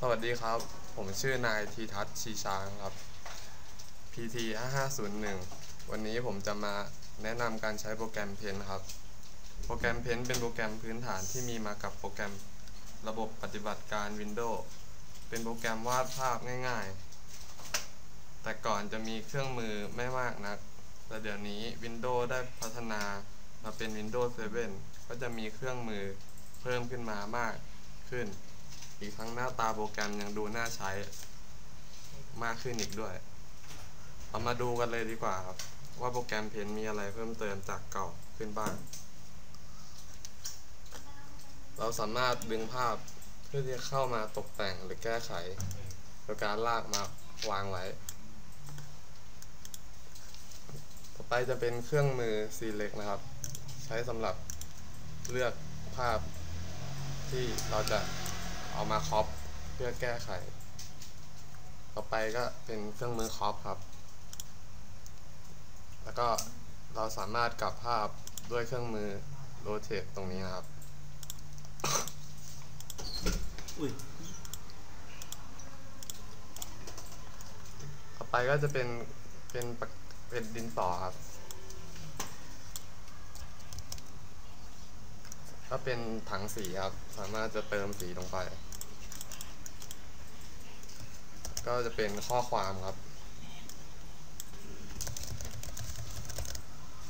สวัสดีครับ ผมชื่อนายทีทัศน์ชีช้างครับ PT 5501 วันนี้ผมจะมาแนะนำการใช้โปรแกรมเพนครับ โปรแกรมเพนเป็นโปรแกรมพื้นฐานที่มีมากับโปรแกรมระบบปฏิบัติการ Windows เป็นโปรแกรมวาดภาพง่ายๆ แต่ก่อนจะมีเครื่องมือไม่มากนัก แต่เดี๋ยวนี้ Windows ได้พัฒนามาเป็น Windows 7 ก็จะมีเครื่องมือเพิ่มขึ้นมามากขึ้น อีกทั้งหน้าตาโปรแกรมยังดูน่าใช้มากขึ้นอีกด้วย เรามาดูกันเลยดีกว่าครับ ว่าโปรแกรมเพนมีอะไรเพิ่มเติมจากเก่าขึ้นบ้าง เราสามารถดึงภาพเพื่อที่จะเข้ามาตกแต่งหรือแก้ไข โดยการลากมาวางไว้ ต่อไปจะเป็นเครื่องมือ Select นะครับ ใช้สำหรับเลือกภาพที่เราจะ เอามาครอปเพื่อแก้ไข ต่อไปก็เป็นเครื่องมือครอปครับ แล้วก็เราสามารถกลับภาพด้วยเครื่องมือโรเ t ตตรงนี้นะครับอุ้ยต่อไปก็จะเป็นเป็นปากเป็นดินสอครับ ก็เป็นถังสีครับ สามารถจะเติมสีลงไป ก็จะเป็นข้อความครับ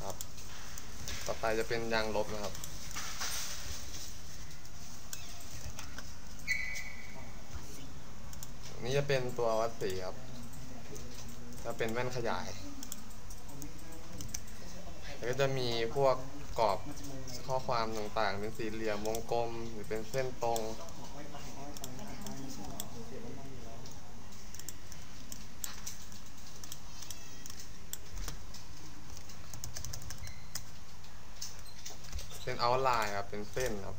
ครับ ต่อไปจะเป็นยางลบนะครับนี่จะเป็นตัววัดสีครับ จะเป็นแว่นขยาย แล้วก็จะมีพวก กรอบข้อความต่างๆ เป็นสี่เหลี่ยมวงกลมหรือเป็นเส้นตรงเป็นเอาไลน์ครับ เป็นเส้นครับ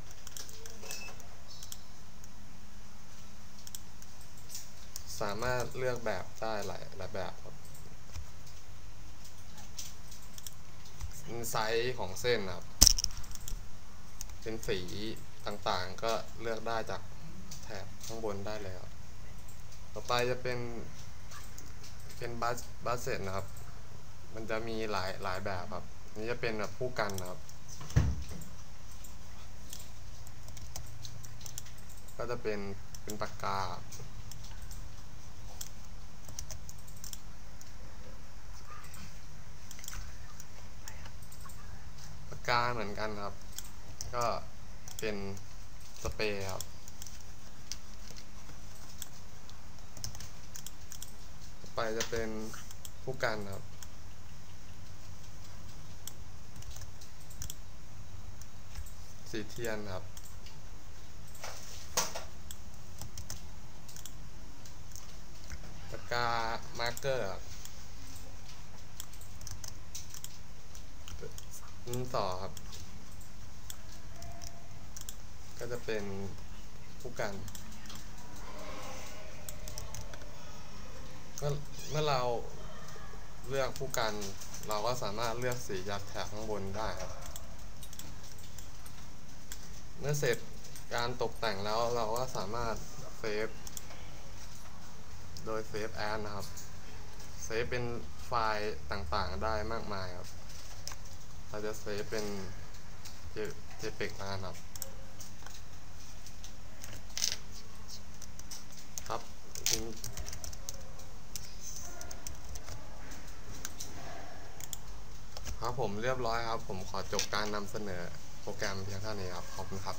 สามารถเลือกแบบได้หลายหลายแบบครับ ไซส์ของเส้นครับ เป็นสีต่างๆก็เลือกได้จากแถบข้างบนได้เลยครับต่อไปจะเป็น เป็นบัสบัสเซ็ตนะครับ มันจะมีหลายหลายแบบครับ นี่จะเป็นแบบผู้กันนะครับ ก็จะเป็นเป็นปากกา ปากาเหมือนกันครับ ก็เป็นสเปรย์ครับ ไปจะเป็นผู้กันครับสีเทียนครับ ปากกามาร์กเกอร์ครับ ดินสอครับ ก็จะเป็นผู้กัน เมื่อเมื่อเราเลือกผู้กัน เราก็สามารถเลือกสีจากแถบข้างบนได้ครับ เมื่อเสร็จการตกแต่งแล้วเราก็สามารถเซฟโดยเซฟแอนนะครับ เซฟเป็นไฟล์ต่างๆได้มากมายครับ เราจะเซฟเป็น JPEG นะครับครับครับผมเรียบร้อยครับ ผมขอจบการนำเสนอโปรแกรมเพียงเท่านี้ครับ ขอบคุณครับ